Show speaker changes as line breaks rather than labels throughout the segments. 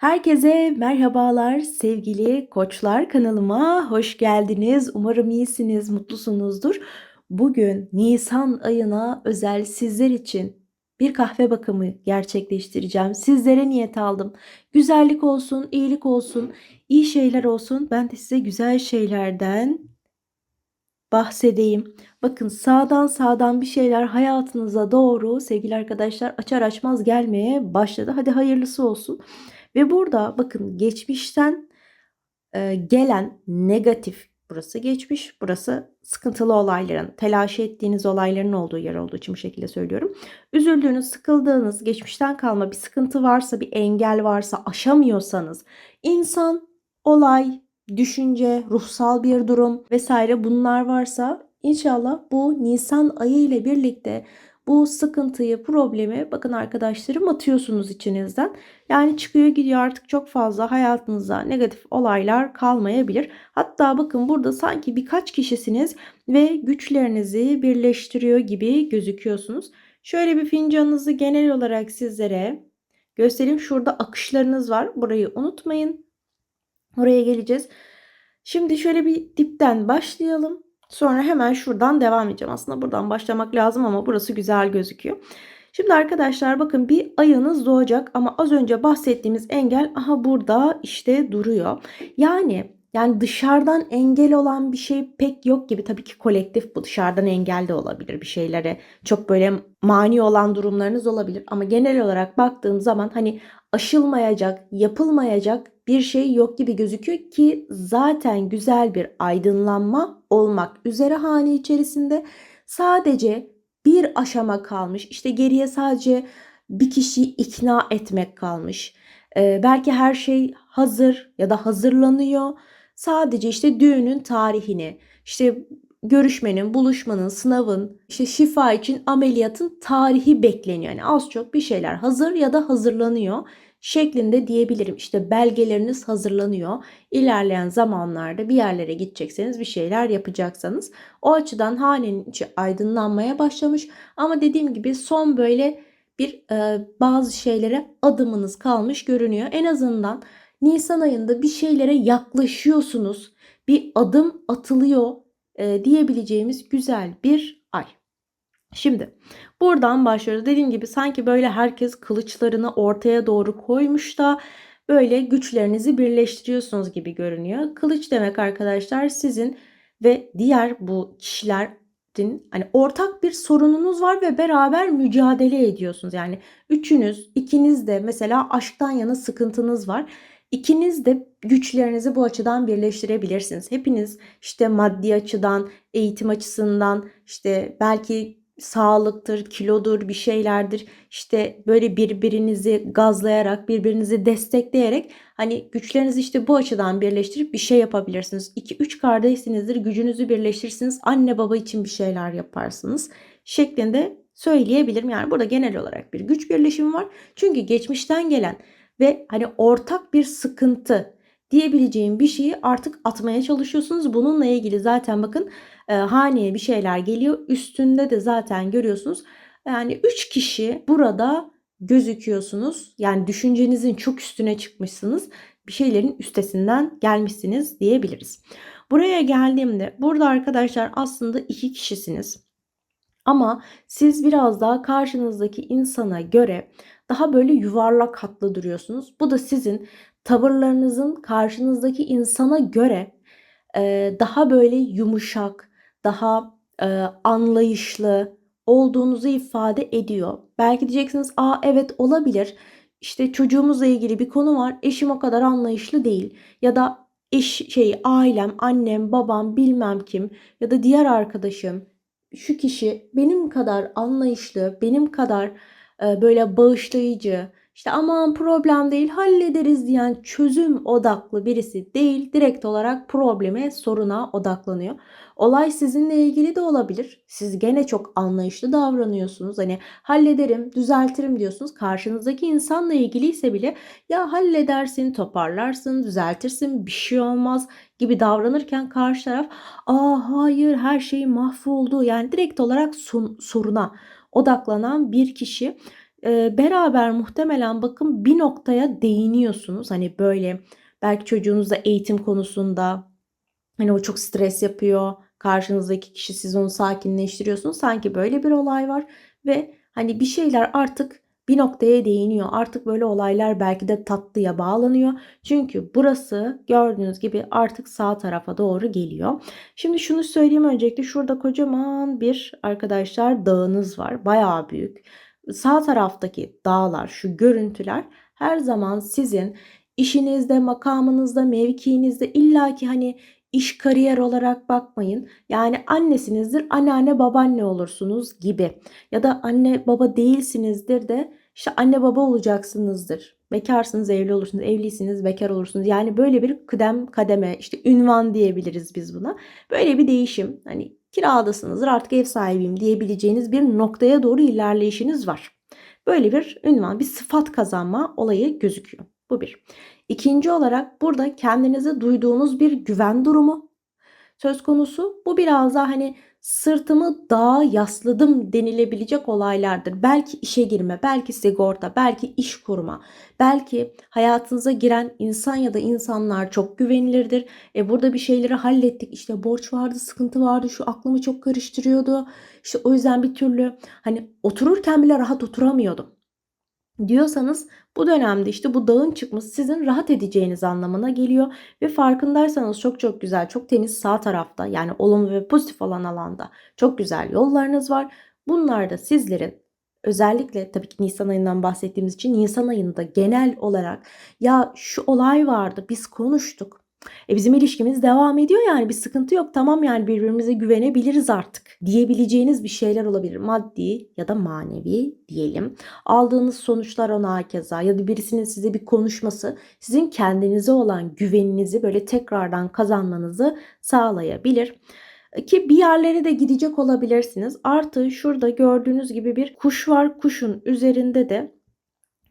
Herkese merhabalar sevgili koçlar kanalıma hoş geldiniz. Umarım iyisiniz, mutlusunuzdur. Bugün Nisan ayına özel sizler için bir kahve bakımı gerçekleştireceğim. Sizlere niyet aldım. Güzellik olsun, iyilik olsun, iyi şeyler olsun. Ben de size güzel şeylerden bahsedeyim. Bakın sağdan sağdan bir şeyler hayatınıza doğru sevgili arkadaşlar açar açmaz gelmeye başladı. Hadi hayırlısı olsun. Ve burada bakın geçmişten e, gelen negatif burası geçmiş, burası sıkıntılı olayların, telaş ettiğiniz olayların olduğu yer olduğu için bu şekilde söylüyorum. Üzüldüğünüz, sıkıldığınız, geçmişten kalma bir sıkıntı varsa, bir engel varsa, aşamıyorsanız, insan, olay, düşünce, ruhsal bir durum vesaire bunlar varsa inşallah bu Nisan ayı ile birlikte bu sıkıntıyı, problemi bakın arkadaşlarım atıyorsunuz içinizden. Yani çıkıyor gidiyor artık çok fazla hayatınızda negatif olaylar kalmayabilir. Hatta bakın burada sanki birkaç kişisiniz ve güçlerinizi birleştiriyor gibi gözüküyorsunuz. Şöyle bir fincanınızı genel olarak sizlere göstereyim. Şurada akışlarınız var. Burayı unutmayın. Oraya geleceğiz. Şimdi şöyle bir dipten başlayalım. Sonra hemen şuradan devam edeceğim. Aslında buradan başlamak lazım ama burası güzel gözüküyor. Şimdi arkadaşlar bakın bir ayınız doğacak ama az önce bahsettiğimiz engel aha burada işte duruyor. Yani yani dışarıdan engel olan bir şey pek yok gibi. Tabii ki kolektif bu dışarıdan engel de olabilir bir şeylere. Çok böyle mani olan durumlarınız olabilir. Ama genel olarak baktığım zaman hani aşılmayacak, yapılmayacak bir şey yok gibi gözüküyor ki zaten güzel bir aydınlanma olmak üzere hane içerisinde sadece bir aşama kalmış. İşte geriye sadece bir kişiyi ikna etmek kalmış. Ee, belki her şey hazır ya da hazırlanıyor. Sadece işte düğünün tarihini, işte görüşmenin, buluşmanın, sınavın, işte şifa için ameliyatın tarihi bekleniyor. Yani az çok bir şeyler hazır ya da hazırlanıyor şeklinde diyebilirim. İşte belgeleriniz hazırlanıyor. İlerleyen zamanlarda bir yerlere gidecekseniz bir şeyler yapacaksanız o açıdan hanenin içi aydınlanmaya başlamış. Ama dediğim gibi son böyle bir e, bazı şeylere adımınız kalmış görünüyor. En azından Nisan ayında bir şeylere yaklaşıyorsunuz. Bir adım atılıyor e, diyebileceğimiz güzel bir ay. Şimdi buradan başlıyoruz. Dediğim gibi sanki böyle herkes kılıçlarını ortaya doğru koymuş da böyle güçlerinizi birleştiriyorsunuz gibi görünüyor. Kılıç demek arkadaşlar sizin ve diğer bu kişilerin hani ortak bir sorununuz var ve beraber mücadele ediyorsunuz. Yani üçünüz, ikiniz de mesela aşktan yana sıkıntınız var. İkiniz de güçlerinizi bu açıdan birleştirebilirsiniz. Hepiniz işte maddi açıdan, eğitim açısından, işte belki sağlıktır, kilodur, bir şeylerdir. İşte böyle birbirinizi gazlayarak, birbirinizi destekleyerek hani güçlerinizi işte bu açıdan birleştirip bir şey yapabilirsiniz. 2-3 kardeşsinizdir, gücünüzü birleştirirsiniz. Anne baba için bir şeyler yaparsınız şeklinde söyleyebilirim. Yani burada genel olarak bir güç birleşimi var. Çünkü geçmişten gelen ve hani ortak bir sıkıntı diyebileceğim bir şeyi artık atmaya çalışıyorsunuz. Bununla ilgili zaten bakın e, haneye bir şeyler geliyor. Üstünde de zaten görüyorsunuz. Yani 3 kişi burada gözüküyorsunuz. Yani düşüncenizin çok üstüne çıkmışsınız. Bir şeylerin üstesinden gelmişsiniz diyebiliriz. Buraya geldiğimde burada arkadaşlar aslında iki kişisiniz. Ama siz biraz daha karşınızdaki insana göre daha böyle yuvarlak hatlı duruyorsunuz. Bu da sizin tavırlarınızın karşınızdaki insana göre e, daha böyle yumuşak, daha e, anlayışlı olduğunuzu ifade ediyor. Belki diyeceksiniz, "Aa evet olabilir. İşte çocuğumuzla ilgili bir konu var. Eşim o kadar anlayışlı değil." Ya da eş şey ailem, annem, babam, bilmem kim ya da diğer arkadaşım şu kişi benim kadar anlayışlı, benim kadar böyle bağışlayıcı, işte aman problem değil hallederiz diyen çözüm odaklı birisi değil. Direkt olarak probleme, soruna odaklanıyor. Olay sizinle ilgili de olabilir. Siz gene çok anlayışlı davranıyorsunuz. Hani hallederim, düzeltirim diyorsunuz. Karşınızdaki insanla ilgiliyse bile ya halledersin, toparlarsın, düzeltirsin, bir şey olmaz gibi davranırken karşı taraf aa hayır her şey mahvoldu. Yani direkt olarak soruna odaklanan bir kişi beraber muhtemelen bakın bir noktaya değiniyorsunuz. Hani, böyle, belki çocuğunuzla eğitim konusunda, hani, o çok stres yapıyor, karşınızdaki kişi siz onu sakinleştiriyorsunuz. Sanki böyle bir olay var ve, hani, bir şeyler artık bir noktaya değiniyor. Artık böyle olaylar belki de tatlıya bağlanıyor. Çünkü burası gördüğünüz gibi artık sağ tarafa doğru geliyor. Şimdi şunu söyleyeyim öncelikle şurada kocaman bir arkadaşlar dağınız var. Bayağı büyük. Sağ taraftaki dağlar, şu görüntüler her zaman sizin işinizde, makamınızda, mevkiinizde illaki hani iş kariyer olarak bakmayın. Yani annesinizdir, anneanne babaanne olursunuz gibi. Ya da anne baba değilsinizdir de işte anne baba olacaksınızdır. Bekarsınız evli olursunuz, evliysiniz bekar olursunuz. Yani böyle bir kıdem kademe işte ünvan diyebiliriz biz buna. Böyle bir değişim. Hani kiradasınızdır artık ev sahibiyim diyebileceğiniz bir noktaya doğru ilerleyişiniz var. Böyle bir ünvan, bir sıfat kazanma olayı gözüküyor. Bu bir. İkinci olarak burada kendinize duyduğunuz bir güven durumu söz konusu. Bu biraz daha hani sırtımı dağa yasladım denilebilecek olaylardır. Belki işe girme, belki sigorta, belki iş kurma, belki hayatınıza giren insan ya da insanlar çok güvenilirdir. E burada bir şeyleri hallettik. İşte borç vardı, sıkıntı vardı, şu aklımı çok karıştırıyordu. İşte o yüzden bir türlü hani otururken bile rahat oturamıyordum diyorsanız bu dönemde işte bu dağın çıkması sizin rahat edeceğiniz anlamına geliyor ve farkındaysanız çok çok güzel, çok temiz sağ tarafta yani olumlu ve pozitif olan alanda çok güzel yollarınız var. Bunlar da sizlerin özellikle tabii ki Nisan ayından bahsettiğimiz için Nisan ayında genel olarak ya şu olay vardı biz konuştuk e bizim ilişkimiz devam ediyor yani bir sıkıntı yok. Tamam yani birbirimize güvenebiliriz artık diyebileceğiniz bir şeyler olabilir. Maddi ya da manevi diyelim. Aldığınız sonuçlar ona hakeza ya da birisinin size bir konuşması sizin kendinize olan güveninizi böyle tekrardan kazanmanızı sağlayabilir ki bir yerlere de gidecek olabilirsiniz. Artı şurada gördüğünüz gibi bir kuş var. Kuşun üzerinde de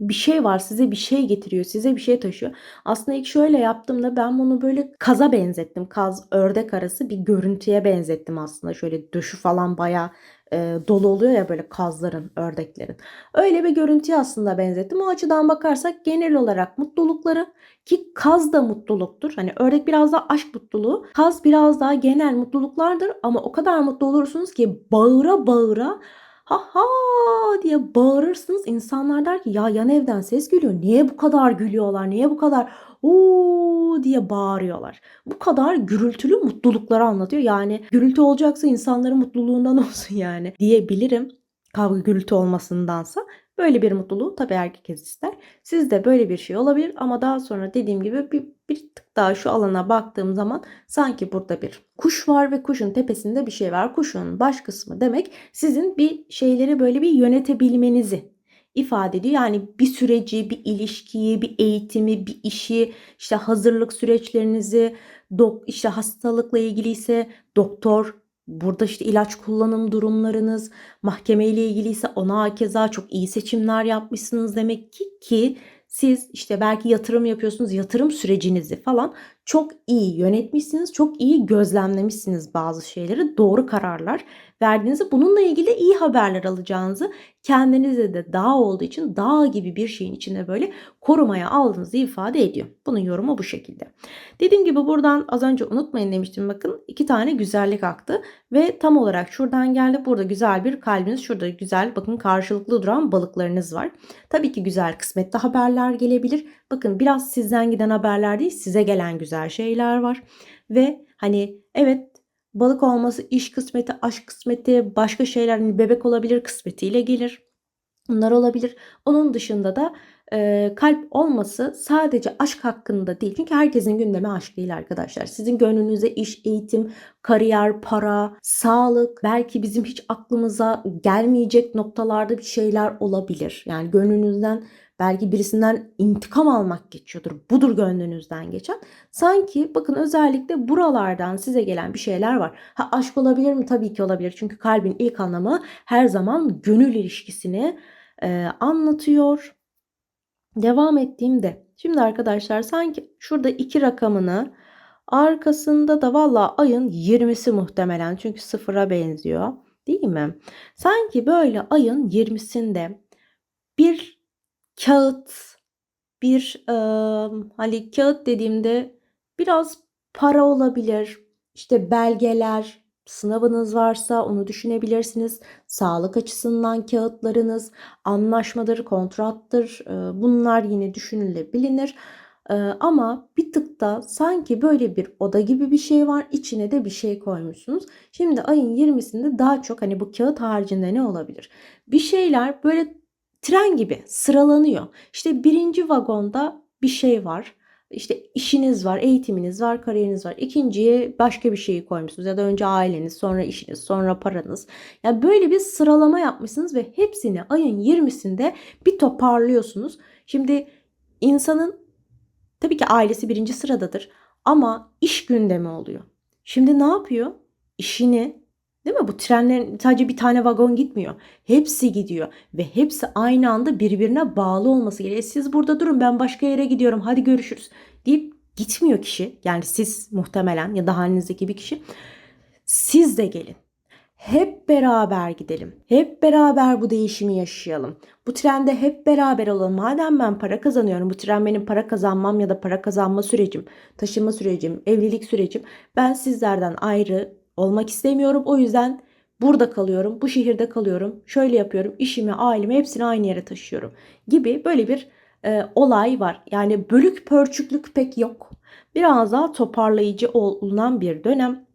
bir şey var size bir şey getiriyor size bir şey taşıyor. Aslında ilk şöyle yaptığımda ben bunu böyle kaza benzettim. Kaz ördek arası bir görüntüye benzettim aslında. Şöyle döşü falan baya e, dolu oluyor ya böyle kazların, ördeklerin. Öyle bir görüntüye aslında benzettim. O açıdan bakarsak genel olarak mutlulukları ki kaz da mutluluktur. Hani ördek biraz daha aşk mutluluğu. Kaz biraz daha genel mutluluklardır ama o kadar mutlu olursunuz ki bağıra bağıra ha ha diye bağırırsınız. İnsanlar der ki ya yan evden ses geliyor. Niye bu kadar gülüyorlar? Niye bu kadar uuu diye bağırıyorlar. Bu kadar gürültülü mutlulukları anlatıyor. Yani gürültü olacaksa insanların mutluluğundan olsun yani diyebilirim. Kavga gürültü olmasındansa. Böyle bir mutluluğu tabii herkes ister. Sizde böyle bir şey olabilir ama daha sonra dediğim gibi bir, bir tık daha şu alana baktığım zaman sanki burada bir kuş var ve kuşun tepesinde bir şey var. Kuşun baş kısmı demek sizin bir şeyleri böyle bir yönetebilmenizi ifade ediyor. Yani bir süreci, bir ilişkiyi, bir eğitimi, bir işi, işte hazırlık süreçlerinizi, dok işte hastalıkla ilgili ise doktor Burada işte ilaç kullanım durumlarınız, mahkeme ile ilgili ise ona hakeza çok iyi seçimler yapmışsınız demek ki ki siz işte belki yatırım yapıyorsunuz, yatırım sürecinizi falan çok iyi yönetmişsiniz, çok iyi gözlemlemişsiniz bazı şeyleri, doğru kararlar verdiğinizi, bununla ilgili iyi haberler alacağınızı, kendinize de dağ olduğu için dağ gibi bir şeyin içinde böyle korumaya aldığınızı ifade ediyor. Bunun yorumu bu şekilde. Dediğim gibi buradan az önce unutmayın demiştim bakın iki tane güzellik aktı ve tam olarak şuradan geldi. Burada güzel bir kalbiniz, şurada güzel bakın karşılıklı duran balıklarınız var. Tabii ki güzel kısmetli haberler gelebilir. Bakın biraz sizden giden haberler değil size gelen güzel şeyler var. Ve hani evet balık olması iş kısmeti, aşk kısmeti, başka şeyler hani bebek olabilir kısmetiyle gelir. Bunlar olabilir. Onun dışında da e, kalp olması sadece aşk hakkında değil. Çünkü herkesin gündemi aşk değil arkadaşlar. Sizin gönlünüze iş, eğitim, kariyer, para, sağlık, belki bizim hiç aklımıza gelmeyecek noktalarda bir şeyler olabilir. Yani gönlünüzden belki birisinden intikam almak geçiyordur. Budur gönlünüzden geçen. Sanki bakın özellikle buralardan size gelen bir şeyler var. Ha aşk olabilir mi? Tabii ki olabilir. Çünkü kalbin ilk anlamı her zaman gönül ilişkisini e, anlatıyor. Devam ettiğimde şimdi arkadaşlar sanki şurada iki rakamını arkasında da valla ayın 20'si muhtemelen çünkü sıfıra benziyor değil mi? Sanki böyle ayın 20'sinde bir kağıt, bir e, hani kağıt dediğimde biraz para olabilir, işte belgeler, sınavınız varsa onu düşünebilirsiniz. Sağlık açısından kağıtlarınız, anlaşmadır, kontrattır e, bunlar yine düşünülebilir. E, ama bir tık da sanki böyle bir oda gibi bir şey var. İçine de bir şey koymuşsunuz. Şimdi ayın 20'sinde daha çok hani bu kağıt haricinde ne olabilir? Bir şeyler böyle tren gibi sıralanıyor. İşte birinci vagonda bir şey var. İşte işiniz var, eğitiminiz var, kariyeriniz var. İkinciye başka bir şeyi koymuşsunuz ya da önce aileniz, sonra işiniz, sonra paranız. Yani böyle bir sıralama yapmışsınız ve hepsini ayın 20'sinde bir toparlıyorsunuz. Şimdi insanın tabii ki ailesi birinci sıradadır ama iş gündemi oluyor. Şimdi ne yapıyor? İşini Değil mi? Bu trenlerin sadece bir tane vagon gitmiyor. Hepsi gidiyor ve hepsi aynı anda birbirine bağlı olması gerekiyor. E siz burada durun ben başka yere gidiyorum hadi görüşürüz deyip gitmiyor kişi. Yani siz muhtemelen ya da halinizdeki bir kişi. Siz de gelin. Hep beraber gidelim. Hep beraber bu değişimi yaşayalım. Bu trende hep beraber olalım. Madem ben para kazanıyorum, bu tren benim para kazanmam ya da para kazanma sürecim, taşınma sürecim, evlilik sürecim. Ben sizlerden ayrı olmak istemiyorum. O yüzden burada kalıyorum, bu şehirde kalıyorum, şöyle yapıyorum, işimi, ailemi hepsini aynı yere taşıyorum gibi böyle bir e, olay var. Yani bölük pörçüklük pek yok. Biraz daha toparlayıcı olunan bir dönem.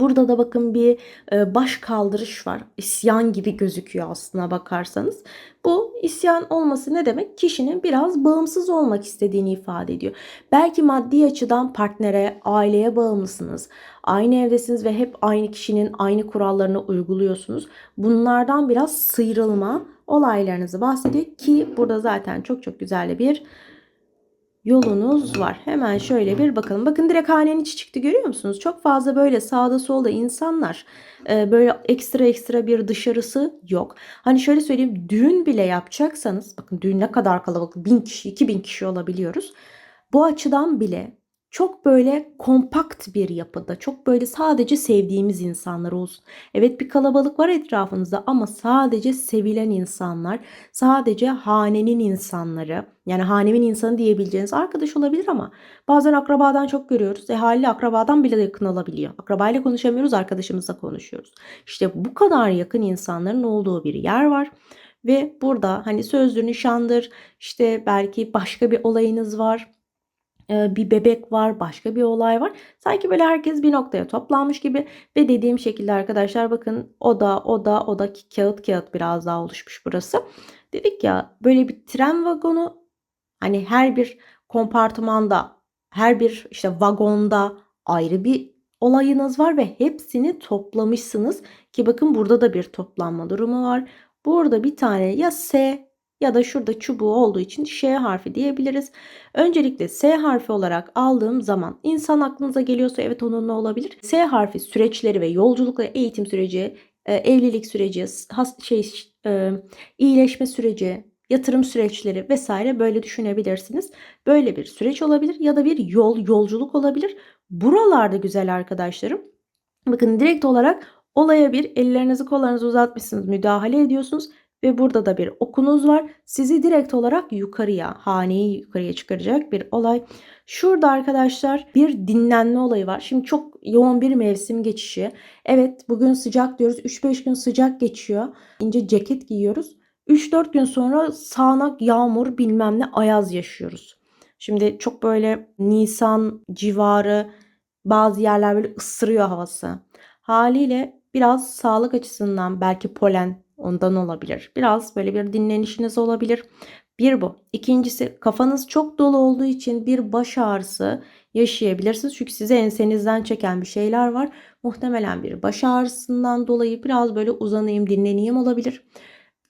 Burada da bakın bir e, baş kaldırış var. İsyan gibi gözüküyor aslına bakarsanız. Bu isyan olması ne demek? Kişinin biraz bağımsız olmak istediğini ifade ediyor. Belki maddi açıdan partnere, aileye bağımlısınız. Aynı evdesiniz ve hep aynı kişinin aynı kurallarını uyguluyorsunuz. Bunlardan biraz sıyrılma olaylarınızı bahsediyor ki burada zaten çok çok güzel bir yolunuz var. Hemen şöyle bir bakalım. Bakın direkt hanenin içi çıktı görüyor musunuz? Çok fazla böyle sağda solda insanlar e, böyle ekstra ekstra bir dışarısı yok. Hani şöyle söyleyeyim düğün bile yapacaksanız bakın düğün ne kadar kalabalık bin kişi iki bin kişi olabiliyoruz. Bu açıdan bile çok böyle kompakt bir yapıda, çok böyle sadece sevdiğimiz insanlar olsun. Evet bir kalabalık var etrafınızda ama sadece sevilen insanlar, sadece hanenin insanları, yani hanemin insanı diyebileceğiniz arkadaş olabilir ama bazen akrabadan çok görüyoruz. E haliyle akrabadan bile yakın olabiliyor. Akrabayla konuşamıyoruz, arkadaşımızla konuşuyoruz. İşte bu kadar yakın insanların olduğu bir yer var. Ve burada hani sözlü nişandır, işte belki başka bir olayınız var bir bebek var, başka bir olay var. Sanki böyle herkes bir noktaya toplanmış gibi ve dediğim şekilde arkadaşlar bakın oda, oda, oda kağıt kağıt biraz daha oluşmuş burası. Dedik ya böyle bir tren vagonu hani her bir kompartımanda, her bir işte vagonda ayrı bir olayınız var ve hepsini toplamışsınız ki bakın burada da bir toplanma durumu var. Burada bir tane ya S ya da şurada çubuğu olduğu için Ş harfi diyebiliriz. Öncelikle S harfi olarak aldığım zaman insan aklınıza geliyorsa evet onunla olabilir. S harfi süreçleri ve yolculukla eğitim süreci, e, evlilik süreci, has, şey e, iyileşme süreci, yatırım süreçleri vesaire böyle düşünebilirsiniz. Böyle bir süreç olabilir ya da bir yol, yolculuk olabilir. Buralarda güzel arkadaşlarım. Bakın direkt olarak olaya bir ellerinizi kollarınızı uzatmışsınız, müdahale ediyorsunuz ve burada da bir okunuz var. Sizi direkt olarak yukarıya, haneyi yukarıya çıkaracak bir olay. Şurada arkadaşlar bir dinlenme olayı var. Şimdi çok yoğun bir mevsim geçişi. Evet bugün sıcak diyoruz. 3-5 gün sıcak geçiyor. İnce ceket giyiyoruz. 3-4 gün sonra sağanak yağmur bilmem ne ayaz yaşıyoruz. Şimdi çok böyle Nisan civarı bazı yerler böyle ısırıyor havası. Haliyle biraz sağlık açısından belki polen Ondan olabilir. Biraz böyle bir dinlenişiniz olabilir. Bir bu. İkincisi kafanız çok dolu olduğu için bir baş ağrısı yaşayabilirsiniz. Çünkü size ensenizden çeken bir şeyler var. Muhtemelen bir baş ağrısından dolayı biraz böyle uzanayım dinleneyim olabilir.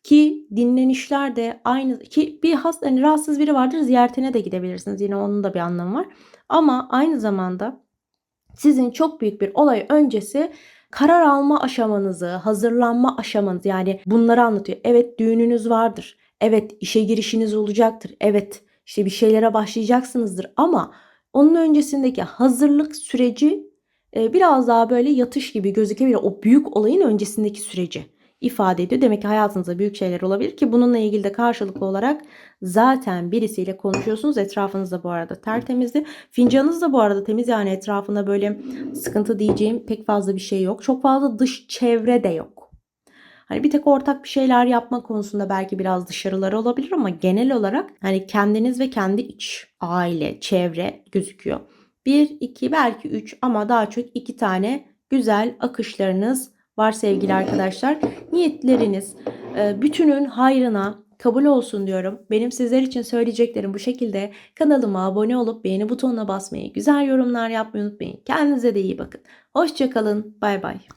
Ki dinlenişler de aynı ki bir hasta hani rahatsız biri vardır ziyaretine de gidebilirsiniz. Yine onun da bir anlamı var. Ama aynı zamanda sizin çok büyük bir olay öncesi karar alma aşamanızı, hazırlanma aşamanızı yani bunları anlatıyor. Evet düğününüz vardır. Evet işe girişiniz olacaktır. Evet işte bir şeylere başlayacaksınızdır ama onun öncesindeki hazırlık süreci e, biraz daha böyle yatış gibi gözükebilir. O büyük olayın öncesindeki süreci. İfade ediyor. Demek ki hayatınızda büyük şeyler olabilir ki bununla ilgili de karşılıklı olarak zaten birisiyle konuşuyorsunuz. Etrafınızda bu arada tertemizdi. Fincanınız da bu arada temiz yani etrafında böyle sıkıntı diyeceğim pek fazla bir şey yok. Çok fazla dış çevre de yok. Hani bir tek ortak bir şeyler yapma konusunda belki biraz dışarıları olabilir ama genel olarak hani kendiniz ve kendi iç aile, çevre gözüküyor. 1, 2 belki 3 ama daha çok 2 tane güzel akışlarınız var sevgili arkadaşlar. Niyetleriniz e, bütünün hayrına kabul olsun diyorum. Benim sizler için söyleyeceklerim bu şekilde. Kanalıma abone olup beğeni butonuna basmayı, güzel yorumlar yapmayı unutmayın. Kendinize de iyi bakın. Hoşçakalın. Bay bay.